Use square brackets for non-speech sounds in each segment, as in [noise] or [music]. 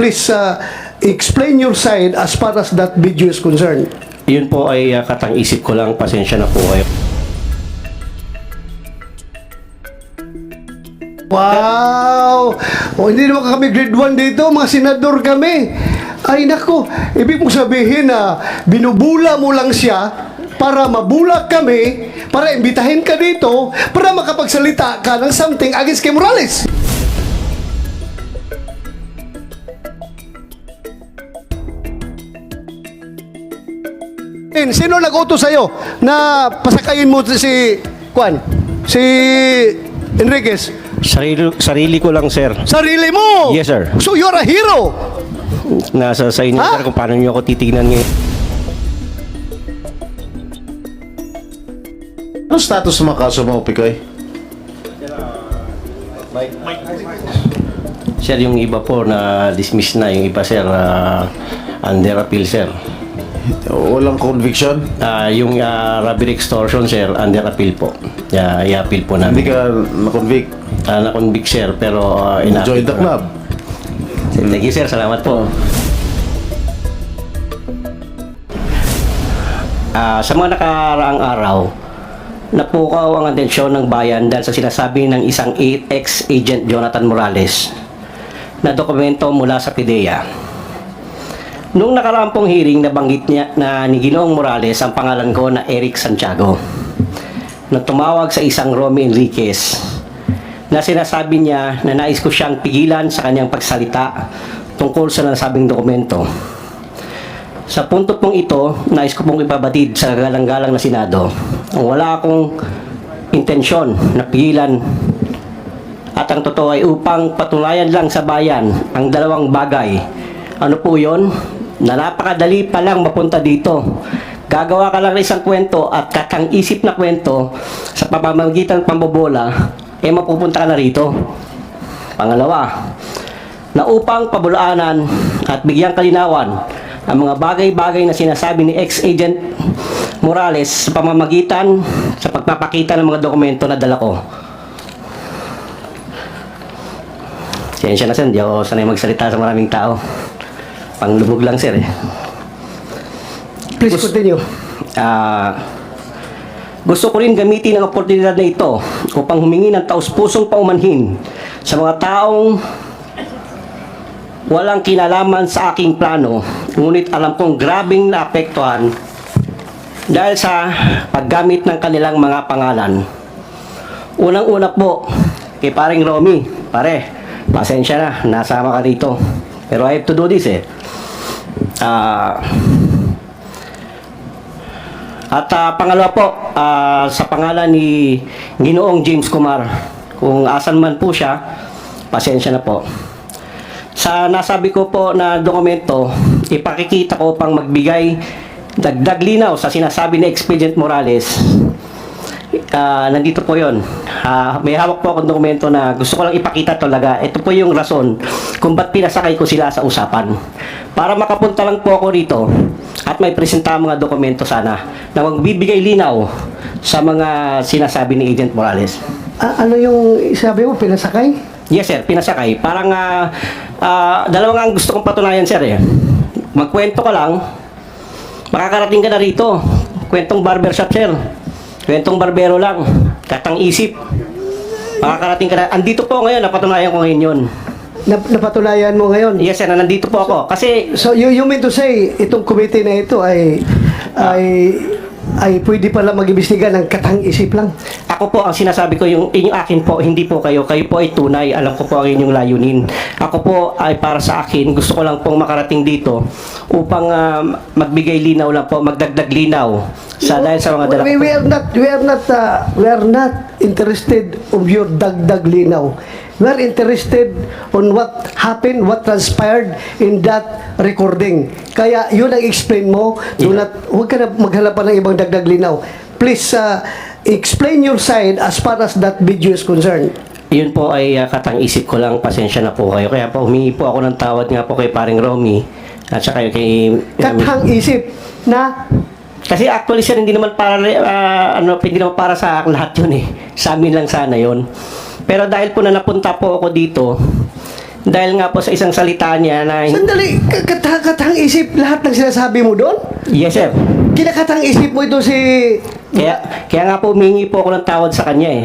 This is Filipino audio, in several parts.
please uh, explain your side as far as that video is concerned. Yun po ay uh, katang isip ko lang, pasensya na po kayo. Wow! O, hindi naman kami grade 1 dito, mga senador kami. Ay nako, ibig mong sabihin na binubula mo lang siya para mabula kami, para imbitahin ka dito, para makapagsalita ka ng something against kay Morales. Sino nag-utos sa'yo na pasakayin mo si Juan? Si Enriquez? Sarili, sarili ko lang, sir. Sarili mo! Yes, sir. So you're a hero! Nasa sa inyo, Ha? sir, kung paano nyo ako titignan ngayon. Ano status ng mga kaso mo, Pikoy? Sir, yung iba po na dismiss na, yung iba, sir, ah, under appeal, sir. Walang conviction? Ah, yung uh, robbery extortion, sir, under appeal po. Yeah, i-appeal po Hindi namin. ka na-convict? Ah, na-convict, sir, pero uh, Join the club? Thank you, sir. Salamat po. Ah, sa mga nakaraang araw, napukaw ang atensyon ng bayan dahil sa sinasabi ng isang ex-agent Jonathan Morales na dokumento mula sa PIDEA. Nung nakaraang pong hearing, nabanggit niya na ni Ginoong Morales ang pangalan ko na Eric Santiago na tumawag sa isang Romy Enriquez na sinasabi niya na nais ko siyang pigilan sa kanyang pagsalita tungkol sa nasabing dokumento. Sa punto pong ito, nais ko pong ipabatid sa galang-galang na Senado wala akong intensyon na pigilan at ang totoo ay upang patunayan lang sa bayan ang dalawang bagay. Ano po yon? Na napakadali pa lang mapunta dito. Gagawa ka lang ng isang kwento at kakang isip na kwento sa pamamagitan ng pambobola, eh mapupunta ka na rito. Pangalawa, na upang pabulaanan at bigyang kalinawan ang mga bagay-bagay na sinasabi ni ex-agent Morales sa pamamagitan sa pagpapakita ng mga dokumento na dala ko. Siyensya na sir, hindi ako sanay magsalita sa maraming tao. Panglubog lang sir eh. Please continue. Ah, gusto ko rin gamitin ang oportunidad na ito upang humingi ng taus-pusong paumanhin sa mga taong walang kinalaman sa aking plano, ngunit alam kong grabing naapektuhan dahil sa paggamit ng kanilang mga pangalan. Unang-una po, kay paring Romy, pare, pasensya na, nasama ka dito. Pero I have to do this eh. Ah, at ah, pangalawa po, ah, sa pangalan ni Ginoong James Kumar, kung asan man po siya, pasensya na po. Sa nasabi ko po na dokumento, ipakikita ko pang magbigay dagdag linaw sa sinasabi ni Expedient Morales. Ah, nandito po yon. Ah, may hawak po akong dokumento na gusto ko lang ipakita talaga. Ito po yung rason kung ba't pinasakay ko sila sa usapan. Para makapunta lang po ako rito at may presenta mga dokumento sana na magbibigay linaw sa mga sinasabi ni Agent Morales. A- ano yung sabi mo, pinasakay? Yes sir, pinasakay. Parang ah ah, dalawang ang gusto kong patunayan sir eh. Magkwento ka lang, makakarating ka na rito. Kwentong barbershop sir. Kwentong barbero lang. Katang isip. Makakarating ka na. Andito po ngayon, napatunayan ko ngayon yun. Na- napatunayan mo ngayon? Yes sir, na nandito po ako. Kasi So you, you mean to say, itong committee na ito ay ay ay pwede pala mag-imbestiga ng katang isip lang. Ako po ang sinasabi ko yung inyong akin po, hindi po kayo. Kayo po ay tunay. Alam ko po ang inyong layunin. Ako po ay para sa akin, gusto ko lang pong makarating dito upang ah, magbigay linaw lang po, magdagdag linaw sa dahil sa mga dala we, we are not we are not uh, we are not interested of your dagdag linaw. We are interested on what happened, what transpired in that recording. Kaya yun ang explain mo. Do not, huwag ka na maghanap pa ng ibang dagdag linaw. Please uh, explain your side as far as that video is concerned. Yun po ay ah, katang isip ko lang, pasensya na po kayo. Kaya po humingi po ako ng tawad nga po kay paring Romy at saka kay... Katang isip na Kasi actually sir, hindi naman para ah, ano, hindi naman para sa lahat 'yun eh. Sa amin lang sana 'yon. Pero dahil po na napunta po ako dito, Dahil nga po sa isang salita niya na... Sandali, ka- katang, katang isip lahat ng sinasabi mo doon? Yes, sir. Kinakatang isip mo ito si... Kaya, kaya nga po humingi po ako ng tawad sa kanya eh.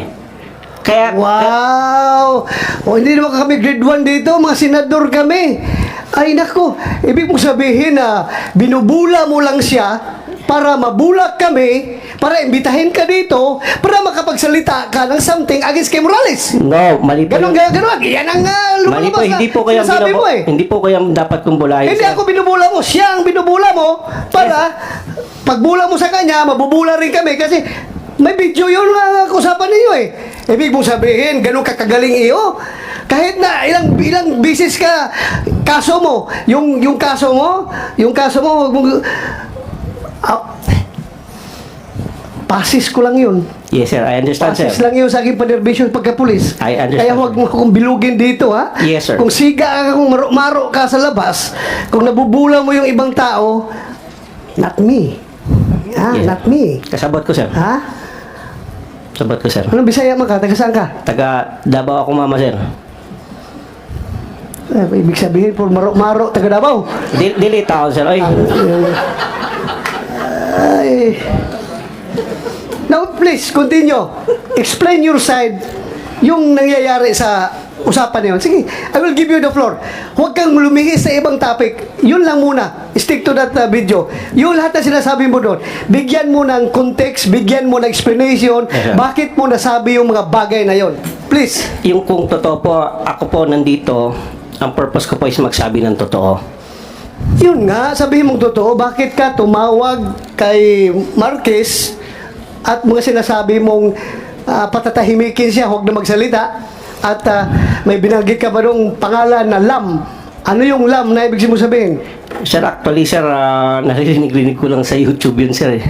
Kaya... Wow! O hindi naman kami grade 1 dito, mga senador kami. Ay nako, ibig mong sabihin na binubula mo lang siya para mabulak kami, para imbitahin ka dito, para makapagsalita ka ng something against kay Morales. No, mali po. Ganon, yung- ganon, ganon. Yan ang uh, Mali po, lumalabas hindi po ang sinasabi binubu- mo eh. Hindi po kayo ang dapat kong bulahin. Hindi sir. ako binubula mo, siya ang binubula mo para pagbula mo sa kanya, mabubula rin kami kasi may video yun nga usapan ninyo eh. Ibig mong sabihin, ganun kakagaling iyo. Kahit na ilang ilang bisis ka kaso mo, yung yung kaso mo, yung kaso mo, wag mong Ah, pasis ko lang yun. Yes, sir. I understand, sir. Pasis lang yun sa aking panerbisyon pagka-pulis. I understand, Kaya huwag mo akong bilugin dito, ha? Yes, sir. Kung siga ka, kung maro-maro ka sa labas, kung nabubula mo yung ibang tao, not me. Ha? Yes. Not me. Kasabot ko, sir. Ha? Sabot ko, sir. Anong Bisaya man ka? Taga saan ka? Taga Davao ako, mama, sir. Eh, ibig sabihin, por maro-maro, taga Davao. Di- Dili tao, sir. Ay, Ay. Now, please, continue. Explain your side yung nangyayari sa usapan na yun. Sige, I will give you the floor. Huwag kang lumihis sa ibang topic. Yun lang muna. Stick to that uh, video. Yung lahat na sinasabi mo doon, bigyan mo ng context, bigyan mo ng explanation, sir. bakit mo nasabi yung mga bagay na yon. Please. yung kung totoo po, ako po nandito, ang purpose ko po is magsabi ng totoo. Yun nga, sabihin mong totoo, bakit ka tumawag kay Marquez at mga sinasabi mong ah, patatahimikin siya, huwag na magsalita at ah, may binanggit ka ba nung pangalan na Lam? Ano yung Lam na ibig mo sabihin? Sir, actually, sir, ah, naririnig-rinig ko lang sa YouTube yun, sir. eh.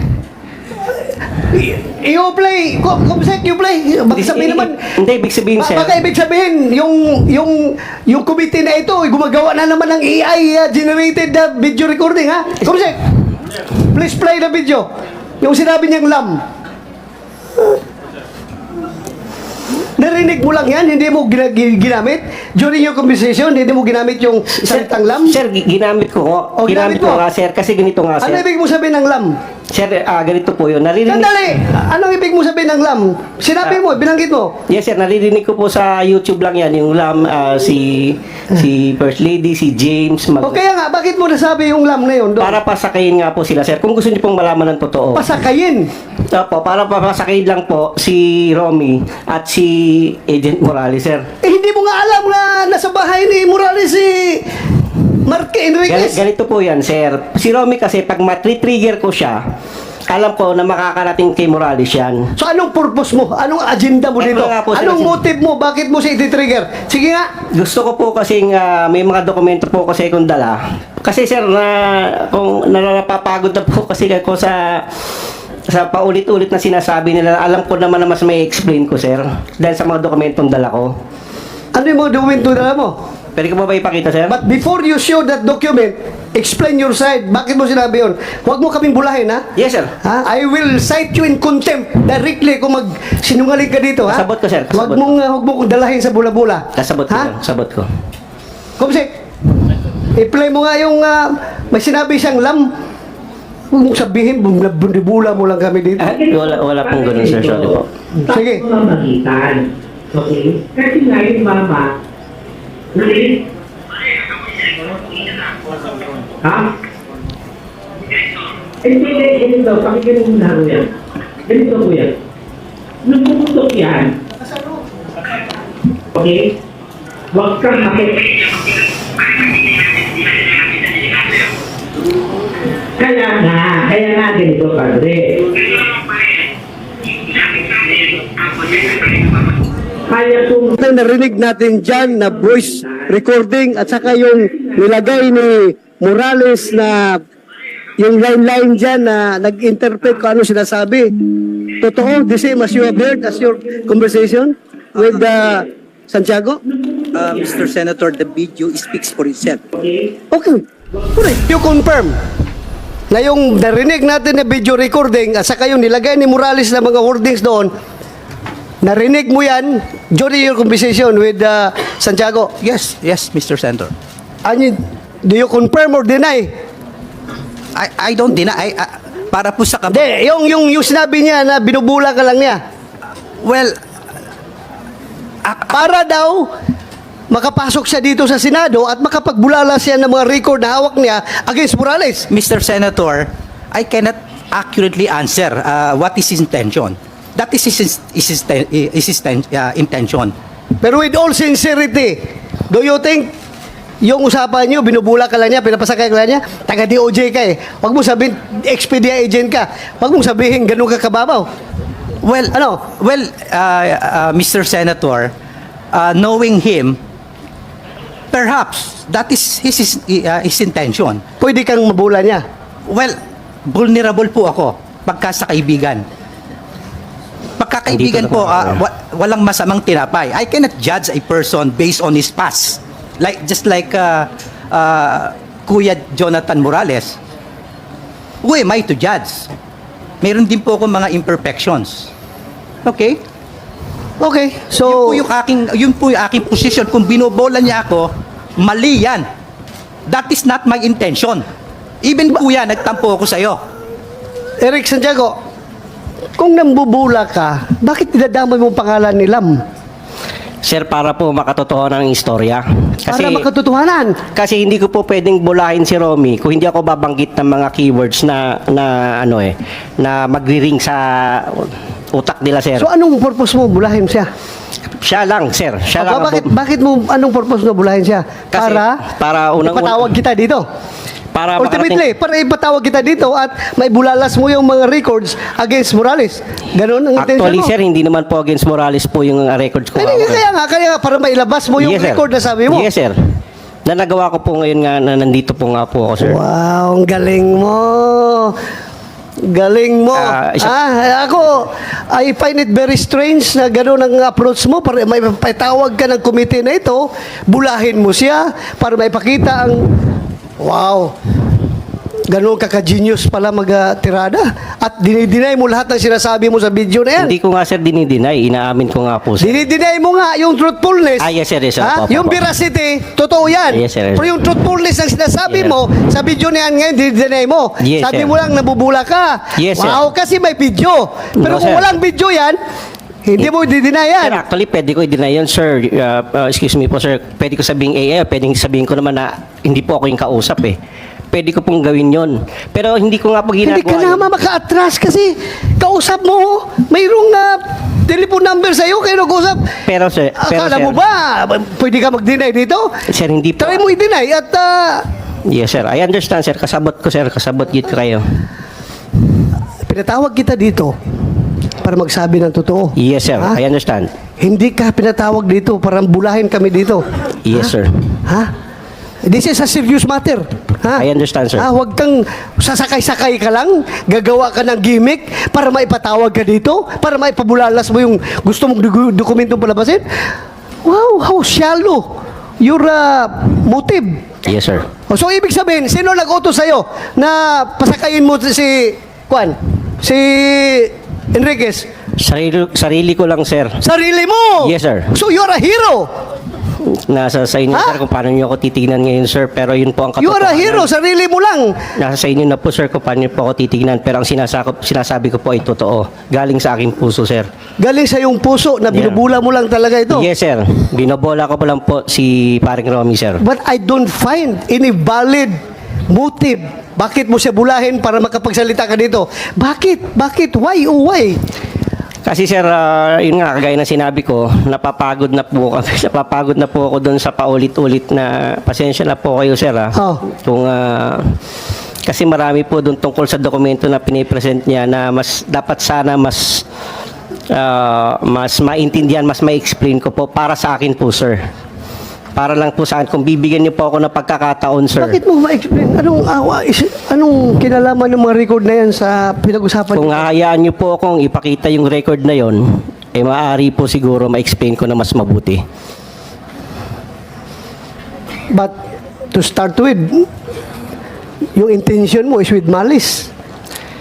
I- I-play, kumsek, you play. Baka sabihin naman, Hindi, ibig sabihin, sir. Baka ibig sabihin, yung, yung, yung committee na ito, ay gumagawa na naman ng AI uh, generated uh, video recording, ha? Kumsek, please play the video. Yung sinabi niyang lam. Narinig mo lang yan, hindi mo gina- gi- ginamit. During your conversation, hindi mo ginamit yung salitang lam. Sir, gi- ginamit ko nga. Oh, ginamit ginamit ko mo. nga, sir. Kasi ganito nga, Ano sir. ibig mo sabihin ng lam? Sir, ah, ganito po yun. Naririnig... Sandali! Anong ibig mo sabihin ng lam? Sinabi mo, binanggit mo. Yes, sir. Naririnig ko po sa YouTube lang yan. Yung lam, ah, si, si First Lady, si James. Mag, O kaya nga, bakit mo nasabi yung lam na yun? doon? para pasakayin nga po sila, sir. Kung gusto niyo pong malaman ng totoo. Pasakayin. Opo, para papasakayin lang po si Romy at si Agent Morales, sir. Eh, hindi mo nga alam na nasa bahay ni Morales si Gal- Enriquez. ganito po yan, sir. Si Romy kasi, pag matri-trigger ko siya, alam ko na makakarating kay Morales yan. So, anong purpose mo? Anong agenda mo Ito dito? nga po, sir, Anong kasi- motive mo? Bakit mo siya iti-trigger? Sige nga. Gusto ko po kasi may mga dokumento po kasi akong dala. Kasi sir, na, kung napapagod na po [laughs] kasi ako sa sa paulit-ulit na sinasabi nila, alam ko naman na mas may explain ko, sir. Dahil sa mga dokumentong dala ko. Ano yung mga dokumento na mo? Pwede ko ba ba ipakita, sir? But before you show that document, explain your side. Bakit mo sinabi yun? Huwag mo kaming bulahin, ha? yes, sir. Ha? I will cite you in contempt directly kung mag sinungaling ka dito, ha? Kasabot ko, sir. Huwag Kasabot. mong, uh, huwag mo kong dalahin sa bula-bula. Kasabot ko, Ha? Kasabot ko. Kumsik, i-play mo nga yung ah, may sinabi siyang lam. Huwag mong sabihin, bumula mo lang kami dito. Ah, wala, wala pong ganun, sir. Sorry po. Sige. Sige. Mamagitan. Okay? Kasi nga yung mama, narinig. Ha? Hindi, hindi, ganito. Pakinggan mo ko yan. Ganito ko yan. Nung pumutok yan, okay? Huwag kang makik... Kaya nga, kaya nga ganito, padre. Kaya kung Ito yung narinig natin dyan na voice recording at saka yung nilagay ni Morales na yung line-line dyan na nag-interpret kung ano sinasabi. Totoo, the same as you have heard as your conversation with uh, Santiago? Uh, Mr. Senator, the video speaks for itself. Okay. Correct. You confirm na yung narinig natin na video recording at saka yung nilagay ni Morales na mga wordings doon, narinig mo yan during your conversation with uh, Santiago, Yes, yes, Mr. Senator. ano, do you confirm or deny? I, I don't deny. I, I- para po sa kab- Hindi, yung, yung, yung sinabi niya na binubula ka lang niya. Well, Para daw, makapasok siya dito sa Senado at makapagbulala siya ng mga record na hawak niya against Morales. Mr. Senator, I cannot accurately answer uh, what is his intention. That is his, is his, is his uh, intention. Pero with all sincerity, do you think yung usapan niyo, binubula ka lang niya, pinapasakay ka lang niya, taga DOJ ka eh. Huwag mo sabihin, Expedia agent ka. Huwag mong sabihin, ganun ka kababaw. Well, Ano? Well, uh, uh, Mr. Senator, uh, knowing him, perhaps that is his his, uh, his intention. Pwede kang mabula niya. Well, vulnerable po ako pagka sa kaibigan. Ko po, ah, wa- walang masamang tinapay. I cannot judge a person based on his past. Like just like uh, uh, Kuya Jonathan Morales. Who am I to judge? Meron din po ako mga imperfections. Okay? Okay, yun so... po yung aking yun po yung aking position kung binobola niya ako, mali yan. That is not my intention. Even kuya, nagtampo ako sa iyo. Eric Santiago, kung nambubula ka, bakit dinadamay mo ang pangalan ni Lam? Sir, para po makatotohanan ng istorya. Kasi, Para makatotohanan. kasi hindi ko po pwedeng bulahin si Romy kung hindi ako babanggit ng mga keywords na, na ano eh, na magri-ring sa utak nila, sir. So anong purpose mo bulahin siya? siya lang, sir. Siya lang. Aba, ang bakit, bakit mo, anong purpose mo bulahin siya? Kasi, para, para unang- ipatawag kita dito. Para Ultimately, para ipatawag kita dito at may bulalas mo yung mga records against Morales. Ganon ang intention Actually, mo. sir, hindi naman po against Morales po yung uh, records ko. Kaya, kaya nga, kaya nga, para mailabas mo yung Yes, record na sabi mo. Yes, sir. Na nagawa ko po ngayon nga na nandito po nga po ako, sir. Wow, ang galing mo. Galing mo. Ah, isa- ah, ako, I find it very strange na gano'n ang approach mo. Para may patawag ka ng komite na ito, bulahin mo siya para may pakita ang, wow, gano'n ka ka-genius pala mag-tirada. At dinidinay mo lahat ng sinasabi mo sa video na yan. Hindi ko nga, sir, dinideny. Inaamin ko nga po, sir. Dinidinay mo nga yung truthfulness. Ah, yes, sir, yes, sir. Ha? Opo, Yung veracity, totoo yan. Yes, sir, yes. Pero yung truthfulness ang sinasabi Yes. mo, sa video na yan ngayon, dinidinay mo. Yes, Sabi sir. mo lang, nabubula ka. Yes, sir. wow, kasi may video. Pero No, kung sir. walang video yan, hindi mo didinay yan. Sir, actually, pwede ko i-deny yun, sir. Uh, uh, excuse me po, sir. Pwede ko sabihin AA, pwede sabihin ko naman na hindi po ako yung kausap eh. Pwede ko pong gawin yon. Pero hindi ko nga po ginagawa. Hindi ka yun. naman maka-atras kasi kausap mo, mayroong uh, telephone number sa'yo, kayo nag-usap. Pero, sir, pero, Akala sir, mo ba, pwede ka mag-deny dito? Sir, hindi po. Try mo i-deny at ah, Yes, sir. I understand, sir. Kasabot ko, sir. Kasabot git ko kayo. pinatawag kita dito para magsabi ng totoo. Yes, sir. Ha? I understand. Hindi ka pinatawag dito para bulahin kami dito. Yes, sir. Ha? This is a serious matter. Ha? I understand, sir. Ha, huwag kang sasakay-sakay ka lang, gagawa ka ng gimmick para maipatawag ka dito, para maipabulalas mo yung gusto mong doku- dokumentong palabasin. Wow, how shallow your uh, motive. Yes, sir. O, so, ibig sabihin, sino nag-utos sa'yo na pasakayin mo si, Juan, si Enriquez? Sarili, sarili ko lang, sir. Sarili mo! Yes, sir. So, you're a hero! Nasa sa inyo, Ha? sir, kung paano niyo ako titignan ngayon, sir. Pero yun po ang You are a katotohanan. hero, sarili mo lang. Nasa sa inyo na po, sir, kung paano niyo po ako titignan. Pero ang sinasakop, sinasabi ko po ay totoo. Galing sa aking puso, sir. Galing sa iyong puso na Yeah. binubula mo lang talaga ito. Yes, sir. Binobola ko pa lang po si paring Romy, sir. But I don't find any valid motive. Bakit mo siya bulahin para makapagsalita ka dito? Bakit? Bakit? Why? Oh, why? Kasi sir, ah, yun nga, kagaya na sinabi ko, napapagod na po kami. [laughs] napapagod na po ako doon sa paulit-ulit na pasensya na po kayo, sir. ah. Oh. Kung, ah, kasi marami po doon tungkol sa dokumento na pinipresent niya na mas dapat sana mas ah, mas maintindihan, mas ma-explain ko po para sa akin po, sir. Para lang po sa akin, kung bibigyan niyo po ako ng pagkakataon, sir. Bakit mo ma-explain? Anong, awa, is, anong kinalaman ng mga record na yan sa pinag-usapan? Kung hahayaan niyo po akong ipakita yung record na yon, eh maaari po siguro ma-explain ko na mas mabuti. But to start with, yung intention mo is with malice.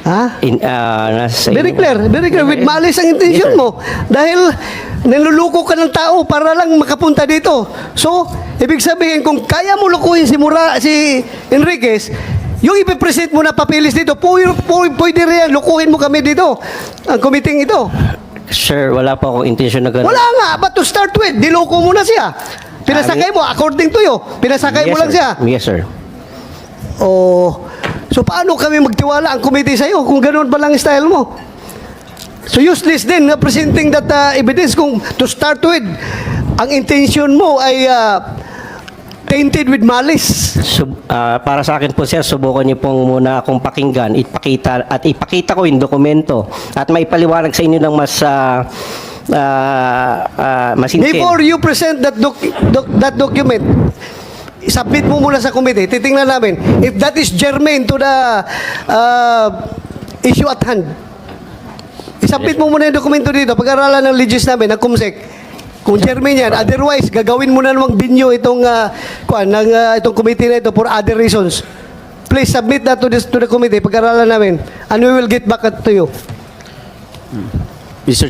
Ha? In, ah, nasa Very clear, very clear. With malice ang intention Yes, mo. Dahil Niluluko ka ng tao para lang makapunta dito. So, ibig sabihin, kung kaya mo lukuhin si Mura, si Enriquez, yung ipipresent mo na papilis dito, pwede, rin yan, lukuhin mo kami dito, ang committee ito. Sir, wala po akong intensyon na gano'n. Wala nga, but to start with, diloko mo na siya. Pinasakay mo, according to you, pinasakay mo Yes, lang sir. siya. Yes, sir. Oh, so paano kami magtiwala ang committee sa'yo kung ganoon pa lang ang style mo? So useless din na presenting that uh, evidence kung to start with, ang intention mo ay uh, tainted with malice. Sub, ah, para sa akin po sir, subukan niyo pong muna akong pakinggan, ipakita at ipakita ko yung dokumento at maipaliwanag sa inyo ng mas uh, masinsin. Before you present that, doc- doc- that document, submit mo muna sa committee. Titingnan namin if that is germane to the uh, issue at hand. Isubmit mo muna yung dokumento dito. Pag-aralan ng legis namin, ng COMSEC. Kung germane yan. Otherwise, gagawin mo na namang binyo itong, uh, ng, uh, itong committee na ito for other reasons. Please submit that to, this, to the committee. Pag-aralan namin. And we will get back to you.